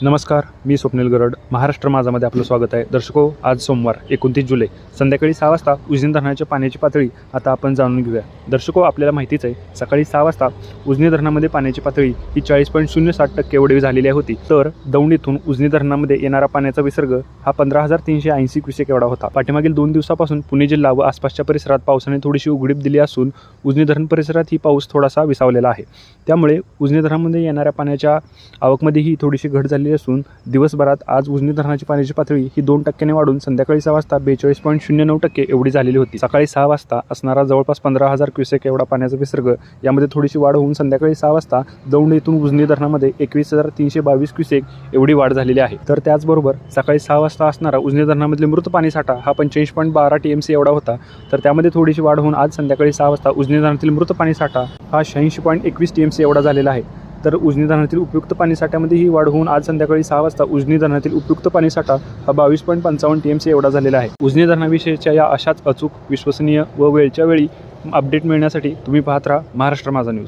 नमस्कार मी स्वप्नील गरड. महाराष्ट्र माझामध्ये आपलं स्वागत आहे. दर्शको आज सोमवार एकोणतीस जुलै संध्याकाळी सहा वाजता उजनी धरणाच्या पाण्याची पातळी आता आपण जाणून घेऊया. दर्शको आपल्याला माहितीच आहे सकाळी सहा वाजता उजनी धरणामध्ये पाण्याची पातळी ही चाळीस पॉईंट शून्य साठ टक्के एवढी झालेली होती. तर दौंड उजनी धरणामध्ये येणारा पाण्याचा विसर्ग हा पंधरा हजार तीनशे ऐंशी क्युसेक एवढा होता. पाठीमागील दोन दिवसापासून पुणे जिल्हा व आसपासच्या परिसरात पावसाने थोडीशी उघडीप दिली असून उजनी धरण परिसरात ही पाऊस थोडासा विसावलेला आहे. त्यामुळे उजनी धरणामध्ये येणाऱ्या पाण्याच्या आवकमध्येही थोडीशी घट झाली झालेली असून दिवसभरात आज उजनी धरणाची पाण्याची पातळी ही दोन टक्क्याने वाढून संध्याकाळी सहा वाजता बेचाळीस पॉईंट शून्य नऊ टक्के एवढी झालेली होती. सकाळी सहा वाजता असणारा जवळपास पंधरा हजार क्युसेक एवढा पाण्याचा विसर्ग यामध्ये थोडीशी वाढ होऊन संध्याकाळी सहा वाजता दौंड येथून उजनी धरणामध्ये एकवीस हजार तीनशे बावीस क्युसेक एवढी वाढ झालेली आहे. तर त्याचबरोबर सकाळी सहा वाजता असणारा उजनी धरणामधील मृत पाणी साठा हा पंच्याऐंशी पॉईंट बारा टी एम सी एवढा होता. तर त्यामध्ये थोडीशी वाढ होऊन आज संध्याकाळी सहा वाजता उजनी धरणातील मृत पाणी साठा हा शहाऐंशी पॉईंट एकवीस टी एम सी एवढा झालेला आहे. तर उजनी धरणातील उपयुक्त पाणीसाठ्यामध्ये ही वाढ होऊन आज संध्याकाळी सहा वाजता उजनी धरणातील उपयुक्त पाणीसाठा हा बावीस पॉईंट पंचावन्न टी एम सी एवढा झालेला आहे. उजनी धरणाविषयीच्या या अशाच अचूक विश्वसनीय व वेळच्या वेळी अपडेट मिळण्यासाठी तुम्ही पाहत राहा महाराष्ट्र माझा न्यूज.